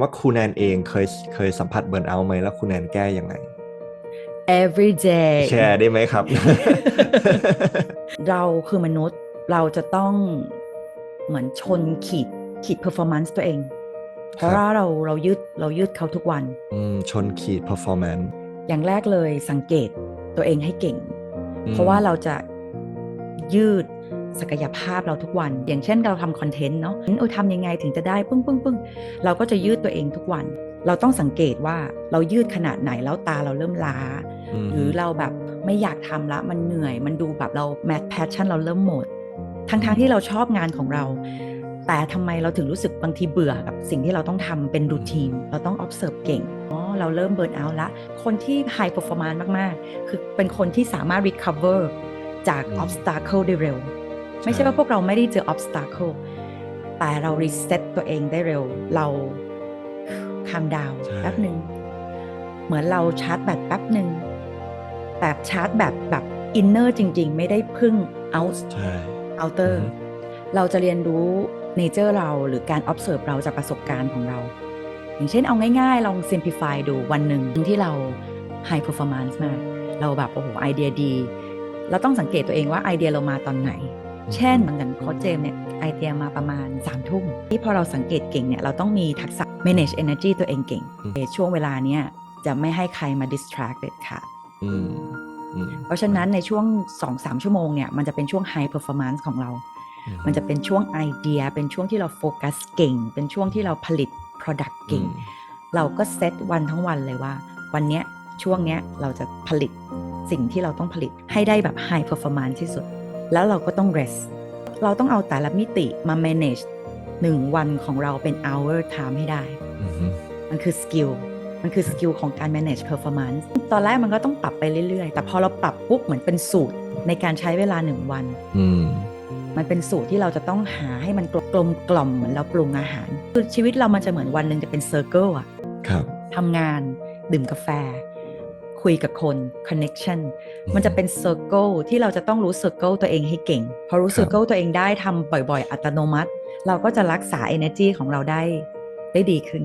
ว่าครูแนนเองเคยเคยสัมผัสเบิร์นเอาท์ไหมแล้วครูแนนแก้ยังไง every day แชร์ได้ไหมครับ เราคือมนุษย์เราจะต้องเหมือนชนขีดขีด performance ตัวเอง เพราะครับว่าเราเรายืดเรายืดเขาทุกวันอืมชนขีด performance อย่างแรกเลยสังเกตตัวเองให้เก่งอืมเพราะว่าเราจะยืด ศักยภาพเราทุกวัน อย่างเช่นเราทำคอนเทนต์เนาะเออทำยังไงถึงจะได้ปึ้งปึ้งปึ้งเราก็จะยืดตัวเองทุกวัน เราต้องสังเกตว่าเรายืดขนาดไหนแล้วตาเราเริ่มล้ามหรือเราแบบไม่อยากทำละมันเหนื่อย มันดูแบบเราแมทแพชชั่นเราเริ่มหมดทั้งๆทที่เราชอบงานของเรา แต่ทำไมเราถึงรู้สึกบางทีเบื่อกับสิ่งที่เราต้องทำเป็นรูทีนเราต้อง observe เก่งอ๋อเราเริ่มเบิร์นเอาละ คนที่ high performance มาก ๆ คือเป็นคนที่สามารถ recover จากอืม obstacle ได้เร็ว ไม่ใช่ว่าพวกเราไม่ได้เจอ obstacle แต่เรา reset ตัวเองได้เร็ว เราคามดาวใช่แป๊บหนึ่งเหมือนเราชาร์จแบตแป๊บหนึ่งแต่ชาร์จแบตแบบอินเนอร์จริง ๆ ไม่ได้พึ่ง out ใช่ outer อือฮึเราจะเรียนรู้เนเจอร์เราหรือการ observe เราจากประสบการณ์ของเรา อย่างเช่นเอาง่ายๆ ลอง simplify ดูวันหนึ่งที่เรา high performance มาก เราแบบ โอ้โห ไอเดียดี เราต้องสังเกตตัวเงว่าไอเดียเรามาตอนไหน เช่นอย่างโค้ชเจมส์เนี่ยไอเดียมาประมาณ3ามทุ่มที่พอเราสังเกตเก่งเนี่ยเราต้องมีทักษะ manage energy ตัวเองเก่งอืมในช่วงเวลาเนี้ยจะไม่ให้ใครมา distract เด็ดขาดอืมอืมเพราะฉะนั้นในช่วง 2-3 ชั่วโมงเนี่ยมันจะเป็นช่วง high performance ของเราอืมันจะเป็นช่วงไอเดีย เป็นช่วงที่เราโฟกัสเก่ง เป็นช่วงที่เราผลิต Product เก่งอืมเราก็เซตวันทั้งวันเลยว่า วันเนี้ยช่วงเนี้ยเราจะผลิตสิ่งที่เราต้องผลิตให้ได้แบบ high performance ที่สุด แล้วเราก็ต้อง rest เราต้องเอาแต่ละมิติมา manage หนึ่งวันของเราเป็น hour time ให้ได้อืมมันคือสกิล มันคือสกิลของการ manage performance ตอนแรกมันก็ต้องปรับไปเรื่อยๆ แต่พอเราปรับปุ๊บเหมือนเป็นสูตรในการใช้เวลาหนึ่งวันอืมมันเป็นสูตรที่เราจะต้องหาให้มันกลมกล่อมเหมือนเราปรุงอาหารคือชีวิตเรามันจะเหมือนวันหนึ่งจะเป็นเซอร์เคิลอะครับทำงานดื่มกาแฟ คุยกับคน connection มันจะเป็นเซอร์เคิลที่เราจะต้องรู้เซอร์เคิลตัวเองให้เก่ง พอรู้ครับเซอร์เคิลตัวเองได้ทำบ่อยๆ อัตโนมัติ เราก็จะรักษา energy ของเราได้ได้ดีขึ้น